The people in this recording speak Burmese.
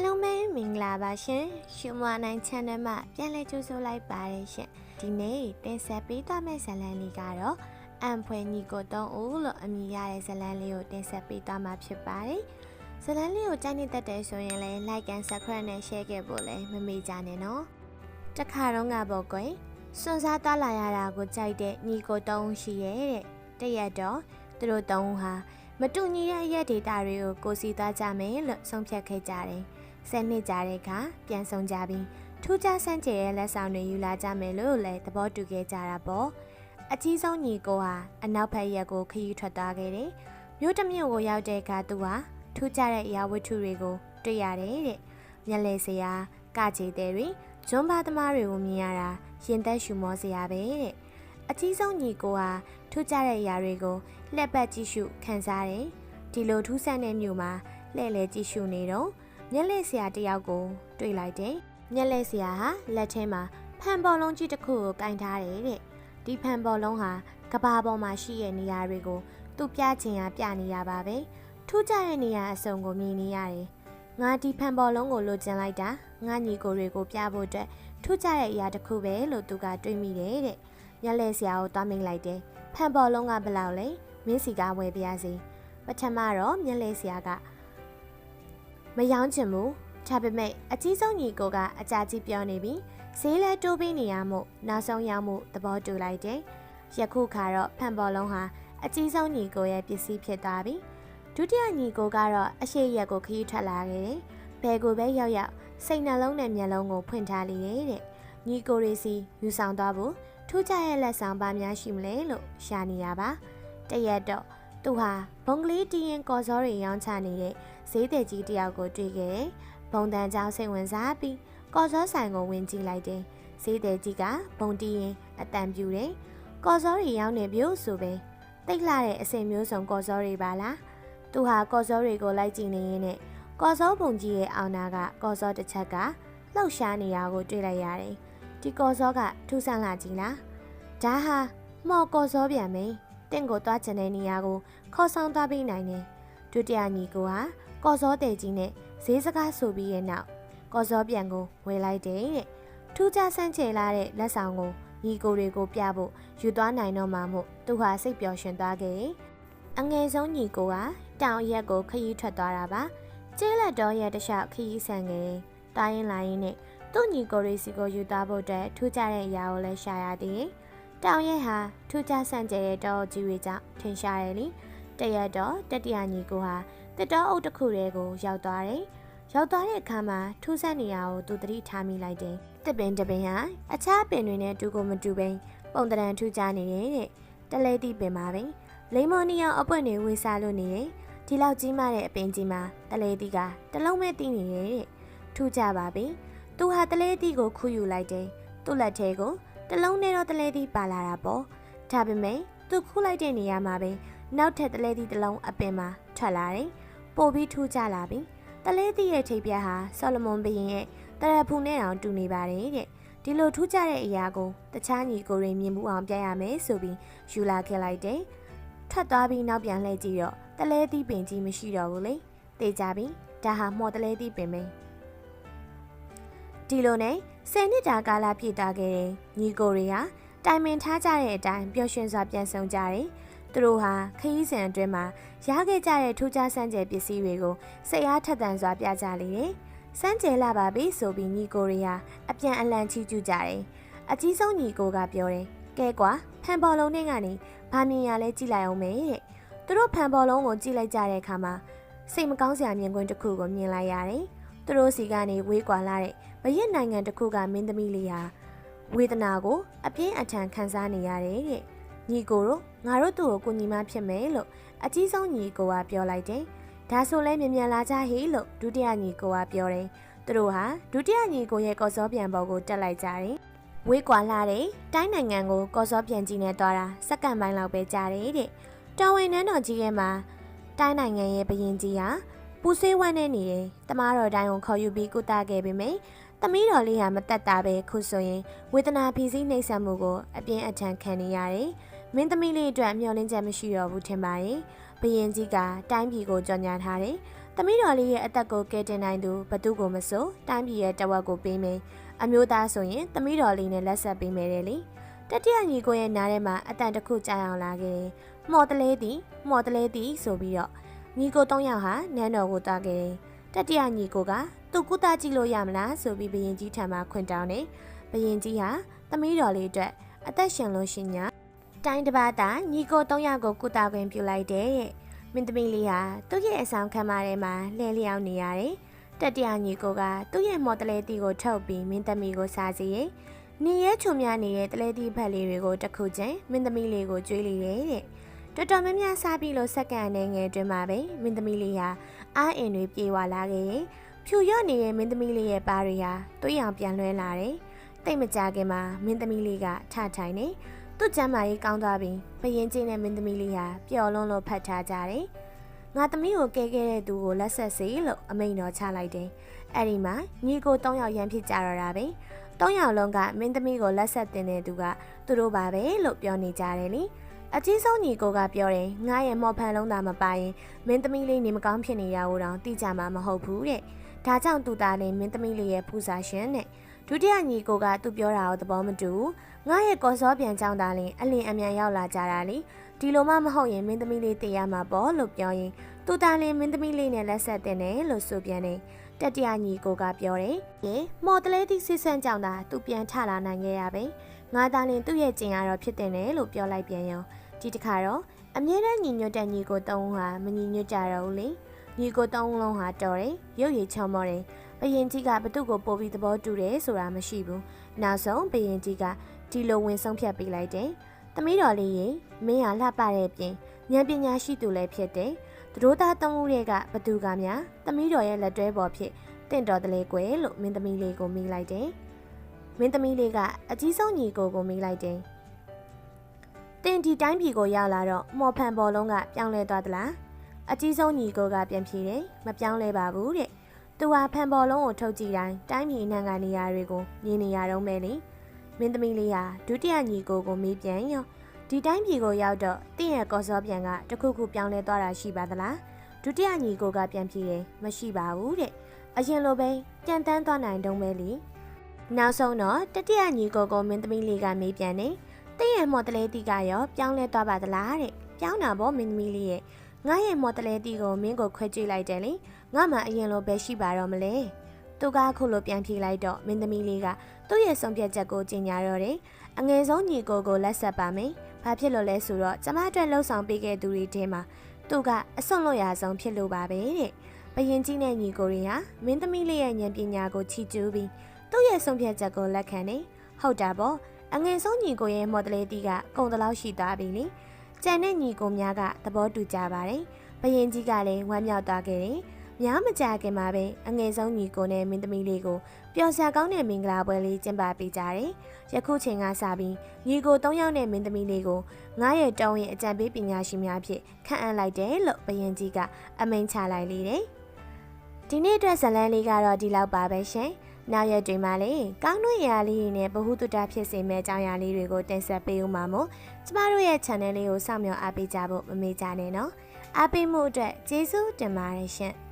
အားလုံးပဲမင်္ဂလာပါရှင်ရှုမနိုင် channel မှာပြန်လည်ကြိုဆိုလိုက်ပါတယ်ရှင်ဒီနေ့တင်ဆက်ပေးသွားမယ့်ဇာတ်လမ်းလေးကတော့အံဖွယ်ညီကိုတုံးဦးလို့အမည်ရတဲ့ဇာတ်လမ်းလေးကိုတင်ဆက်ပေးသွားမှာဖြစ်ပါတယ်ဇာတ်လမ်းလေးကိုကြိုက်နေတတ်တယ်ဆိုရင်လည်း like and subscribe နဲ့ share ခဲ့ဖို့လည်းမမေ့ကြနဲ့နော်တခါတော့ငါပေါ့ကွယ်စွန်စားသွားလာရတာကိုကြိုက်တဲ့ညီကိုတုံးဦးရှိရဲ့တဲ့တရက်တော့သူတို့တုံးဦးဟာမတူညီတဲ့အရက်ဒေတာတွေကိုကိုစီသွားကြမယ်လို့ဆုံးဖြတ်ခဲ့ကြတယ်။ ဆယ်နှစ်ကြာတဲ့အခါပြန်ဆောင်ကြပြီးထူးခြားဆန်းကျယ်ရဲ့လက်ဆောင်တွေယူလာကြမယ်လို့လည်းသဘောတူခဲ့ကြတာပေါ့။အကြီးဆုံးညီကိုဟာအနောက်ဘက်ရက်ကိုခရီးထွက်သွားခဲ့တယ်။မြို့တစ်မြို့ကိုရောက်တဲ့အခါသူဟာထူးခြားတဲ့အရာဝတ္ထုတွေကိုတွေ့ရတယ်တဲ့။မျက်လဲစရာကကြေတဲ့တွေဂျွန်ဘာသမားတွေကိုမြင်ရတာရင်သက်ရှူမောစရာပဲတဲ့အကြီးဆုံးညီကိုဟာထူးခြားတဲ့အရာတွေကိုလှက်ပတ်ကြည့်ရှုခံစားတယ်။ဒီလိုထူးဆန်းတဲ့မြို့မှာလှည့်လည်ကြည့်ရှုနေတော့ မျက်လက်ဆရာတယောက်ကိုတွေ့လိုက်တယ်။မျက်လက်ဆရာဟာလက်ထဲမှာဖန်ပေါ်လုံးကြီးတစ်ခုကိုကင်ထားတယ်တဲ့။ဒီဖန်ပေါ်လုံးဟာကဘာပေါ်မှာရှိတဲ့နေရာတွေကိုသူ့ပြချင်ရပြနေရပါပဲ။ထူးခြားတဲ့နေရာအစုံကိုမြင်နေရတယ်။ငါဒီဖန်ပေါ်လုံးကိုလိုချင်လိုက်တာငါညီကိုတွေကိုပြဖို့အတွက်ထူးခြားတဲ့အရာတစ်ခုပဲလို့သူကတွေးမိတယ်တဲ့။မျက်လက်ဆရာကိုတွားမိန်လိုက်တယ်။ဖန်ပေါ်လုံးကဘယ်လောက်လဲမင်းစီကဝယ်ပြရစီပထမတော့မျက်လဲဆရာက မယောင်းချင်ဘူးဒါပေမဲ့အကြီးဆုံးညီကိုကအကြာကြီးပြောနေပြီဈေးလဲတိုးပေးနေရမို့နောက်ဆုံးရောက်မှုသဘောတူလိုက်တယ်ယခုခါတော့ဖန်ပေါ်လုံးဟာအကြီးဆုံးညီကိုရဲ့ပစ္စည်းဖြစ်သွားပြီဒုတိယညီကိုကတော့အရှိရက်ကိုခရီးထွက်လာခဲ့တယ်ဘယ်ကိုပဲရောက်ရောက်စိတ်နှလုံးနဲ့မျက်လုံးကိုဖွင့်ထားလေတဲ့ညီကိုရီစီယူဆောင်သွားဖို့ထူးခြားရဲ့လက်ဆောင်ပါများရှိမလဲလို့ရှာနေရပါတရက်တော့သူဟာဘုံကလေးတီးရင်ကော်စောတွေရောင်းချနေတဲ့ ဈေးသည်ကြီးတယောက်ကိုတွေ့ခဲ့တယ်။ဘုံတန်ကြောင်စိတ်ဝင်စားပြီးကော်စောဆိုင်ကိုဝင်ကြည့်လိုက်တယ်။ဈေးသည်ကြီးကဘုံတီးရင်အတန်ပြူတယ်။ကော်စောတွေရောင်းနေပြီဆိုပဲတိတ်လာတဲ့အစင်မျိုးစုံကော်စောတွေပါလား။သူဟာကော်စောတွေကိုလိုက်ကြည့်နေရင်းနဲ့ကော်စောဘုံကြီးရဲ့အောင်နာကကော်စောတစ်ချက်ကလှုပ်ရှားနေတာကိုတွေ့လိုက်ရတယ်။ဒီကော်စောကထူးဆန်းလာကြီးလား။ဒါဟာမော်ကော်စောပြန်မယ်။တင့်ကိုသွားချင်တဲ့နေရာကိုခေါ်ဆောင်သွားပေးနိုင်တယ်။ဒုတိယညီကိုဟာ ကော်စောတဲ့ကြီးနဲ့ဈေးစကားဆိုပြီးရဲ့နောက်ကော်စောပြန်ကိုဝယ်လိုက်တယ်တဲ့။ထူးခြားဆန်းချေလာတဲ့လက်ဆောင်ကိုညီကိုတွေကိုပြဖို့ယူသွားနိုင်တော့မှမို့သူဟာစိတ်ပျော်ရွှင်သွားခဲ့တယ်။အငယ်ဆုံးညီကိုကတောင်ရက်ကိုခရီးထွက်သွားတာပါ။ကျဲလက်တော်ရဲ့တခြားခရီးဆန်ခဲ့တယ်။တာရင်လာရင်နဲ့သူ့ညီကိုရီစီကိုယူသွားဖို့အတွက်ထူးခြားတဲ့အရာကိုလည်းရှာရသေးတယ်။တောင်ရဲဟာထူးခြားဆန့်ကျဲတဲ့တောကြီးတွေကြောင့်ထင်ရှားတယ်လေတရက်တော့တတိယညီကိုဟာ တစ်တောအုပ်တစ်ခုတည်းကိုရောက်သွားတယ်ရောက်သွားတဲ့အခါမှာထူးဆန်းနေရကိုသူသတိထားမိလိုက်တယ်တပင်တပင်ဟာအခြားပင်တွေနဲ့တူကိုမတူဘဲပုံတရံထူးခြားနေတယ်တဲ့တလဲတိပင်ပါပဲလိမ္မော်နီယောင်အပွင့်တွေဝေစားလို့နေတယ်ဒီလောက်ကြီးမားတဲ့အပင်ကြီးမှာတလဲတိကတလုံးမဲ့တီးနေတယ်တဲ့ထူးကြပါပြီသူဟာတလဲတိကိုခူးယူလိုက်တယ်သူ့လက်ထဲကိုတလုံးနဲ့တော့တလဲသီးပါလာတာပေါ့ဒါပေမဲ့သူခုလိုက်တဲ့နေရာမှာပဲနောက်ထပ်တလဲသီးတစ်လုံးအပင်မှာထွက်လာတယ် ပို့ပြီးထူးကြလာပြီတလဲသီးရဲ့ထိပ်ပြားဟာဆော်လမွန်ဘုရင်ရဲ့တရဖူနဲ့တောင်တူနေပါတယ်တဲ့ဒီလိုထူးကြတဲ့အရာကိုတခြားညီကိုတွေမြင်မှုအောင်ပြရမယ်ဆိုပြီးယူလာခဲ့လိုက်တယ်ထွက်သွားပြီးနောက်ပြန်လှည့်ကြည့်တော့တလဲသီးပင်ကြီးမရှိတော့ဘူးလေတေးကြပြီဒါဟာမော်တလဲသီးပင်ပဲဒီလိုနဲ့ဆယ်နှစ်တာကာလပြည့်တာခဲ့တဲ့ညီကိုတွေဟာတိုင်ပင်ထားကြတဲ့အတိုင်းပျော်ရွှင်စွာပြန်ဆောင်ကြတယ်။ သူတို့ဟာခရီးစဉ်အတွင်းမှာရခဲ့ကြတဲ့ထူးခြားစမ်းကြယ်ပစ္စည်းတွေကိုစိတ်အားထက်သန်စွာပြကြလေတယ်။စမ်းကြယ်လာပါပြီဆိုပြီးညီကိုတွေဟာအပြန်အလှန်ချီးကျူးကြတယ်။အကြီးဆုံးညီကိုကပြောတယ်။ကဲကွာဖန်ပေါ်လုံးနဲ့ကနေဘာမြင်ရလဲကြည့်လိုက်အောင်မယ်တဲ့။သူတို့ဖန်ပေါ်လုံးကိုကြည့်လိုက်ကြတဲ့အခါမှာစိတ်မကောင်းစရာမြင်ကွင်းတစ်ခုကိုမြင်လိုက်ရတယ်။သူတို့စီကနေဝေးကွာလာတဲ့ဘရစ်နိုင်ငံတစ်ခုကမင်းသမီးလေးဟာဝေဒနာကိုအပြင်းအထန်ခံစားနေရတယ်တဲ့ ညီကိုတို့ငါတို့သူ့ကိုကိုညီမဖြစ်မယ်လို့အကြီးဆုံးညီကိုကပြောလိုက်တယ်ဒါဆိုလဲမြန်မြန်လာကြဟေးလို့ဒုတိယညီကိုကပြောတယ်သူတို့ဟာဒုတိယညီကိုရဲ့ကော်စောပြန်ပေါ်ကိုတက်လိုက်ကြတယ်ဝေးကွာလာတဲ့တိုင်းနိုင်ငံကိုကော်စောပြန်ကြီးနဲ့တွားတာစက္ကန့်ပိုင်းလောက်ပဲကြာတယ်တဲ့တော်ဝင်နန်းတော်ကြီးရဲ့မှာတိုင်းနိုင်ငံရဲ့ဘရင်ကြီးဟာပူဆွေးဝမ်းနေနေတယ်တမားတော်တိုင်းကိုခေါ်ယူပြီးကုသခဲ့ပေမယ့်သမီးတော်လေးဟာမတက်တာပဲခုဆိုရင်ဝေဒနာဖြီးစည်းနှိပ်စက်မှုကိုအပြင်းအထန်ခံနေရတယ်။ မင်းသမီးလေးအတွက်မျှော်လင့်ချက်မရှိတော့ဘူးထင်ပါရဲ့။ဘယင်ကြီးကတိုင်းပြည်ကိုကြော်ညာထားတယ်။တသမီးတော်လေးရဲ့အသက်ကိုကယ်တင်နိုင်သူဘသူကိုမဆိုတိုင်းပြည်ရဲ့တဝက်ကိုပေးမယ်အမျိုးသားဆိုရင်သမီးတော်လေးနဲ့လက်ဆက်ပေးမယ်တဲ့လေတတိယညီကိုရဲ့နားထဲမှာအတန်တစ်ခုကြားအောင်လာခဲ့တယ်မော်တလေးသည်မော်တလေးသည်ဆိုပြီးတော့ညီကို၃ယောက်ဟာနန်းတော်ကိုတားခဲ့တယ်တတိယညီကိုကသူ့ကုသကြည့်လို့ရမလားဆိုပြီးဘရင်ကြီးထံမှာခွင့်တောင်းတယ်ဘရင်ကြီးဟာသမီးတော်လေးအတွက်အသက်ရှင်လို့ရှိညာ တိုင်းတစ်ပါးသာညီကို၃ယောက်ကိုကုသခွင့်ပြုလိုက်တယ်တဲ့မင်းသမီးလေးဟာသူ့ရဲ့အဆောင်ခန်းမထဲမှာလှည့်လျောင်းနေရတယ်တတိယညီကိုကသူ့ရဲ့မော်တလဲတီကိုထုတ်ပြီးမင်းသမီးကိုစားစီရင်နေရဲချုံများနေတဲ့တလဲတီဖက်လေးတွေကိုတစ်ခုချင်းမင်းသမီးလေးကိုကျွေးလိတယ်တဲ့တော်တော်များများစားပြီးလို့စက္ကန့်နဲ့ငယ်အတွင်းမှာပဲမင်းသမီးလေးဟာအားအင်တွေပြေဝလာခဲ့ရင်ဖြူရော့နေတဲ့မင်းသမီးလေးရဲ့ပါးတွေဟာသွေးရောင်ပြန်လွှဲလာတယ်တိတ်မကြခင်မှာမင်းသမီးလေးကထထိုင်နေ သူ့ကျမ်းမာရေးကောင်းသွားပြီးဘရင်ချင်းနဲ့မင်းသမီးလေးဟာပျော်လွန်းလို့ဖတ်ထားကြတယ်ငါသမီးကိုကဲခဲ့တဲ့သူကိုလက်ဆက်စီလို့အမိန်တော်ချလိုက်တယ်အဲ့ဒီမှာညီကို၃ယောက်ရန်ဖြစ်ကြတော့တာပဲ၃ယောက်လုံးကမင်းသမီးကိုလက်ဆက်တင်တဲ့သူကသူတို့ပါပဲလို့ပြောနေကြတယ်လေအကြီးဆုံးညီကိုကပြောတယ်ငါရဲ့မော်ဖန်လုံးသာမပါရင်မင်းသမီးလေးနေမကောင်းဖြစ်နေရဖို့တောင်သိကြမှာမဟုတ်ဘူးတဲ့ဒါကြောင့်သူသားနဲ့မင်းသမီးလေးရဲ့ဖူစာရှင်တဲ့ဒုတိယညီကိုကသူပြောတာကိုသဘောမတူ ငါရဲ့ကော်စောပြန်ကြောင်းသားလင်အလင်အမြန်ရောက်လာကြတာလေဒီလိုမှမဟုတ်ရင်မင်းသမီးလေးတည်ရမှာပေါ့လို့ပြောရင်သူသားလင်မင်းသမီးလေးနဲ့လက်ဆက်တင်တယ်လို့ဆိုပြန်တယ်တတိယညီကိုကပြောတယ်။ရေမော်တလဲသည့်စစ်ဆန်းကြောင့်သာသူပြန်ထလာနိုင်ခဲ့ရပဲ။ငါသားလင်သူ့ရဲ့ကျင်ရတော့ဖြစ်တင်တယ်လို့ပြောလိုက်ပြန်ရောဒီတစ်ခါတော့အမြဲတမ်းညီညွတ်တဲ့ညီကိုတုံးဟာမညီညွတ်ကြတော့ဘူးလေ။ညီကိုတုံးလုံးဟာတော်တယ်ရုပ်ရည်ချောမောတယ်။ဘယင်ကြီးကဘသူ့ကိုပို့ပြီးသဘောတူတယ်ဆိုတာမရှိဘူး။နောက်ဆုံးဘယင်ကြီးက ဒီလိုဝင်ဆုံးဖြတ်ပေးလိုက်တယ်။သမီးတော်လေးရေမင်းဟာလှပတဲ့ပြင်ဉာဏ်ပညာရှိသူလည်းဖြစ်တယ်။သူတို့သားသုံးဦးတွေကဘသူကများသမီးတော်ရဲ့လက်တွဲပေါ်ဖြစ်တင့်တော်တလဲကွယ်လို့မင်းသမီးလေးကိုမိလိုက်တယ်။မင်းသမီးလေးကအကြီးဆုံးညီကိုကိုမိလိုက်တယ်။တင်ဒီတိုင်းပြည်ကိုရောက်လာတော့မော်ဖန်ဘော်လုံးကပြောင်းလဲသွားသလား။အကြီးဆုံးညီကိုကပြန်ဖြေတယ်။မပြောင်းလဲပါဘူးတဲ့။သူဟာဖန်ဘော်လုံးကိုထုတ်ကြည့်တိုင်းတိုင်းပြည်နှံကနေရာတွေကိုမြင်နေရတော့မယ်လေ။ မင်းသမီးလေးဟာဒုတိယညီကိုကိုမေးပြန်ရောဒီတိုင်းပြည်ကိုရောက်တော့တင့်ရဲ့ကော်စောပြန်ကတခုခုပြောင်းလဲသွားတာရှိပါသလား။ဒုတိယညီကိုကပြန်ဖြေတယ်။မရှိပါဘူးတဲ့အရင်လိုပဲကြံတန်းသွားနိုင်တုံးပဲလीနောက်ဆုံးတော့တတိယညီကိုကိုမင်းသမီးလေးကမေးပြန်တယ်တင့်ရဲ့မော်တလဲတီကရောပြောင်းလဲသွားပါသလားတဲ့ပြောင်းတာပေါ့မင်းသမီးလေးရဲ့ငါရဲ့မော်တလဲတီကိုမင်းကိုခွဲကြည့်လိုက်တယ်လေငါမှအရင်လိုပဲရှိပါတော့မလဲသူကခုလိုပြန်ဖြေလိုက်တော့မင်းသမီးလေးက သူ့ရဲ့ဆုံးဖြတ်ချက်ကိုကြီးညာတော့တယ်အငယ်ဆုံးညီကိုကိုလက်ဆက်ပါမယ်ဘာဖြစ်လို့လဲဆိုတော့ကျမအတွက်လှုပ်ဆောင်ပေးခဲ့သူတွေထဲမှာသူကအစွန့်လွတ်ရဆုံးဖြစ်လို့ပါပဲတဲ့ဘယင်ကြီးနဲ့ညီကိုတွေဟာမင်းသမီးလေးရဲ့ဉာဏ်ပညာကိုချီးကျူးပြီးသူ့ရဲ့ဆုံးဖြတ်ချက်ကိုလက်ခံတယ်ဟုတ်တာပေါ့အငယ်ဆုံးညီကိုရဲ့မော်ဒလေးတီကကုံတလောက်ရှိသွားပြီလေကြံတဲ့ညီကိုများကသဘောတူကြပါတယ်ဘယင်ကြီးကလည်းဝမ်းမြောက်သွားခဲ့တယ် များမကြခင်မှာပဲအငယ်ဆုံးညီကိုနဲ့မင်းသမီးလေးကိုပျော်စရာကောင်းတဲ့မင်္ဂလာပွဲလေးကျင်းပပေးကြတယ်။ယခုချိန်ကစပြီးညီကို၃ယောက်နဲ့မင်းသမီးလေးကိုငါရဲ့တောင်းရင်အကြံပေးပညာရှင်များဖြင့်ခန့်အပ်လိုက်တယ်လို့ဘယင်ကြီးကအမိန့်ချလိုက်လေတယ်။ဒီနေ့အတွက်ဇလန်းလေးကတော့ဒီလောက်ပါပဲရှင်။နောက်ရက်တွေမှာလည်းကောင်းတို့ရာလေးတွေနဲ့ဗဟုသုတဖြစ်စေမယ့်အကြောင်းအရာလေးတွေကိုတင်ဆက်ပေးဦးမှာမို့ကျမတို့ရဲ့ channel လေးကိုစောင့်မျှော်အားပေးကြဖို့မမေ့ကြနဲ့နော်။အားပေးမှုအတွက်ကျေးဇူးတင်ပါတယ်ရှင်။